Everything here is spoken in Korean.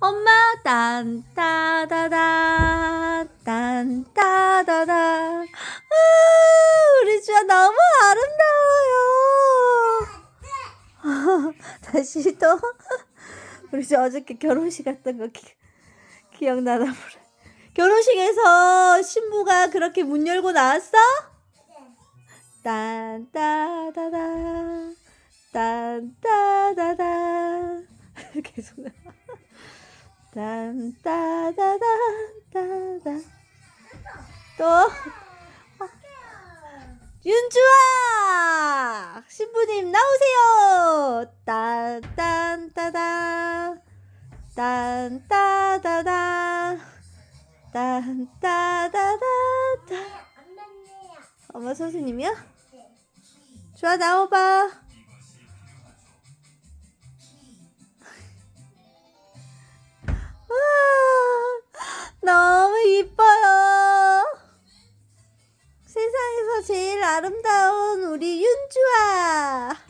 엄마 딴 따다다 딴 따다다 아, 우리 주아 너무 아름다워요. 다시 또 우리 주 어저께 결혼식 갔던 거 기, 기억나나 보래 결혼식에서 신부가 그렇게 문 열고 나왔어? 딴 따다다 딴 따다다 계속 나 딴따다다 따다 또? 윤주아! 신부님 나오세요! 딴딴따다 딴따다다 딴따다다 엄마 선생님이야? 주아 나와봐 이뻐요. 세상에서 제일 아름다운 우리 윤주아.